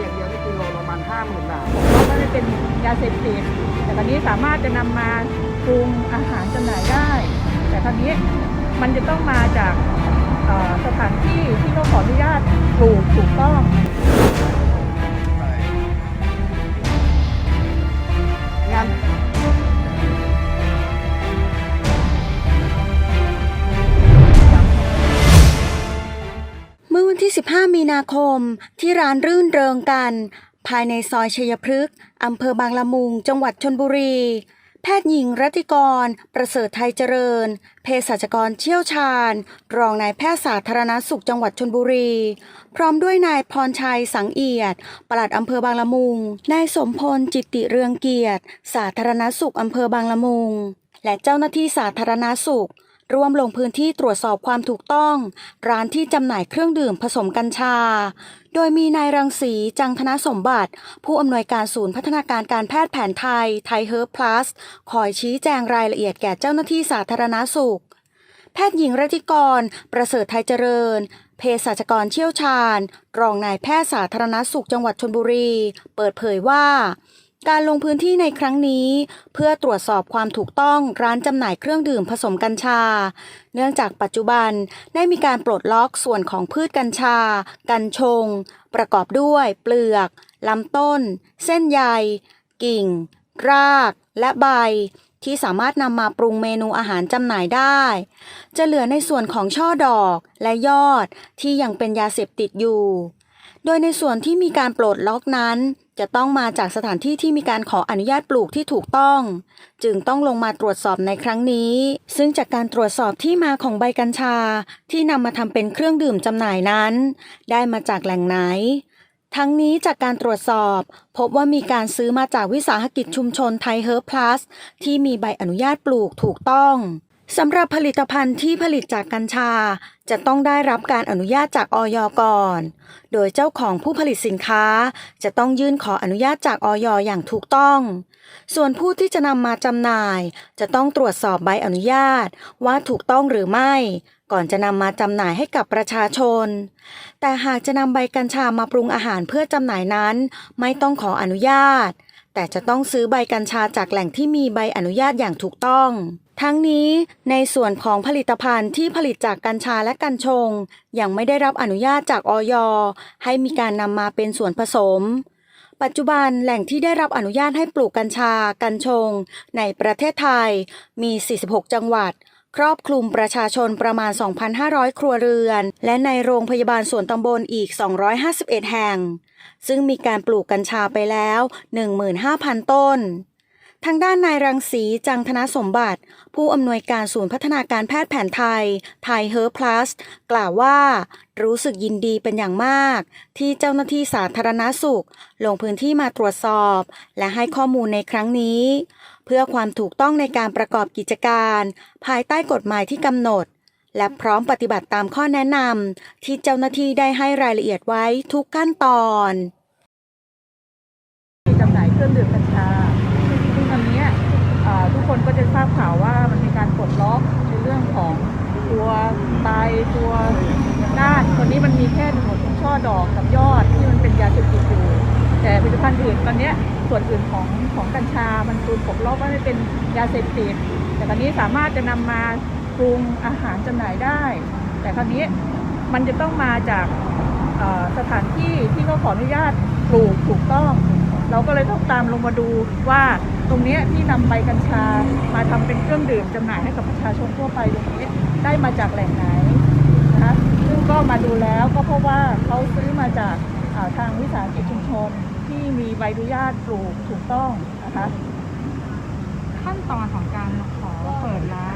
อย่างเดียวได้กิโลประมาณห้าหมื่นบาทก็ไม่ได้เป็นยาเสพติดแต่ตอนนี้สามารถจะนำมาปรุงอาหารจำหน่ายได้ แต่ครั้นี้มันจะต้องมาจากสถานที่ที่เขาขออนุญาตปลูกถูกต้อง ที่ 15 มีนาคม ที่ร้านรื่นเริงกัน ภายในซอยชัยพฤกษ์อำเภอบางละมุง จังหวัดชนบุรี แพทย์หญิงรัติกร ประเสริฐไทยเจริญ เภสัชกรเชี่ยวชาญ รองนายแพทย์สาธารณสุขจังหวัดชนบุรี พร้อมด้วยนายพรชัยสังเอียด ปลัดอำเภอบางละมุง นายสมพลจิตติเรืองเกียรติ สาธารณสุขอำเภอบางละมุง และเจ้าหน้าที่สาธารณสุข ร่วมลงพื้นที่ตรวจสอบความถูกต้อง ร้านที่จำหน่ายเครื่องดื่มผสมกัญชา โดยมีนายรังสีจังธนสมบัติ ผู้อำนวยการศูนย์พัฒนาการการแพทย์แผนไทยไทยเฮิร์บพลัสคอยชี้แจงรายละเอียดแก่เจ้าหน้าที่สาธารณสุข แพทย์หญิงรัติกร ประเสริฐไทยเจริญเภสัชกรเชี่ยวชาญ รองนายแพทย์สาธารณสุขจังหวัดชนบุรี เปิดเผยว่า การลงพื้นที่ในครั้งนี้ เพื่อตรวจสอบความถูกต้องร้านจำหน่ายเครื่องดื่มผสมกัญชา เนื่องจากปัจจุบันได้มีการปลดล็อกส่วนของพืชกัญชา กัญชง ประกอบด้วย เปลือกลำต้น เส้นใย กิ่ง ราก และใบ ที่สามารถนำมาปรุงเมนูอาหารจำหน่ายได้ จะเหลือในส่วนของช่อดอกและยอดที่ยังเป็นยาเสพติดอยู่ โดยในส่วนที่มีการปลดล็อกนั้น จะต้องมาจากสถานที่ที่มีการขออนุญาตปลูกที่ถูกต้อง จึงต้องลงมาตรวจสอบในครั้งนี้ ซึ่งจากการตรวจสอบที่มาของใบกัญชา ที่นำมาทำเป็นเครื่องดื่มจำหน่ายนั้น ได้มาจากแหล่งไหน ทั้งนี้จากการตรวจสอบ พบว่ามีการซื้อมาจากวิสาหกิจชุมชนไทยเฮิร์บพลัสที่มีใบอนุญาตปลูกถูกต้อง สำหรับผลิตภัณฑ์ที่ผลิตจากกัญชา จะต้องได้รับการอนุญาตจากออยก่อน โดยเจ้าของผู้ผลิตสินค้า จะต้องยื่นขออนุญาตจากออยอย่างถูกต้อง ส่วนผู้ที่จะนำมาจำหน่าย จะต้องตรวจสอบใบอนุญาตว่าถูกต้องหรือไม่ ก่อนจะนำมาจำหน่ายให้กับประชาชน แต่หากจะนำใบกัญชามาปรุงอาหารเพื่อจำหน่ายนั้น ไม่ต้องขออนุญาต แต่จะต้องซื้อใบกัญชาจากแหล่งที่มีใบอนุญาตอย่างถูกต้อง ทั้งนี้ในส่วนของผลิตภัณฑ์ที่ผลิตจากกัญชาและกัญชง ยังไม่ได้รับอนุญาตจากออยให้มีการนำมาเป็นส่วนผสม ปัจจุบันแหล่งที่ได้รับอนุญาตให้ปลูกกัญชา กัญชง ในประเทศไทยมี 46 จังหวัด ครอบคลุมประชาชนประมาณ 2,500 ครัวเรือน และในโรงพยาบาลส่วนตำบลอีก 251 แห่ง ซึ่งมีการปลูกกัญชาไปแล้ว 15,000 ต้น ทางด้านนายรังสีจังธนสมบัติ ผู้อำนวยการศูนย์พัฒนาการแพทย์แผนไทย ไทยเฮิร์พลัส กล่าวว่ารู้สึกยินดีเป็นอย่างมาก ที่เจ้าหน้าที่สาธารณสุข ลงพื้นที่มาตรวจสอบ และให้ข้อมูลในครั้งนี้ เพื่อความถูกต้องในการประกอบกิจการ ภายใต้กฎหมายที่กำหนด และพร้อมปฏิบัติตามข้อแนะนำที่เจ้าหน้าที่ได้ให้รายละเอียดไว้ทุกขั้นตอนจำหน่ายเครื่องดื่มกัญชาซึ่งซึ่งตอนนี้ทุกคนก็จะทราบข่าวว่ามันมีการปลดล็อกในเรื่องของตัวใบตัวก้านตัวนี้มันมีแค่หนวดของช่อดอกกับยอดที่มันเป็นยาเสพติดอยู่ แต่ผลิตภัณฑ์อื่นตอนนี้ส่วนอื่นของของกัญชา มันถูกปลดล็อกว่าไม่เป็นยาเสพติดแต่ตอนนี้สามารถจะนำมาปรุงอาหารจำหน่ายได้ แต่คราวนี้มันจะต้องมาจากสถานที่ที่เขาขออนุญาตปลูกถูกต้อง เราก็เลยต้องตามลงมาดูว่าตรงนี้ที่นำใบกัญชามาทำเป็นเครื่องดื่มจำหน่ายให้กับประชาชนทั่วไปตรงนี้ได้มาจากแหล่งไหนนะคะซึ่งก็มาดูแล้วก็พราะว่าเขาซื้อมาจาก ทางวิสาหกิจชุมชนที่มีใบอนุญาตปลูกถูกต้องนะคะ ขั้นตอนของการขอเปิดร้าน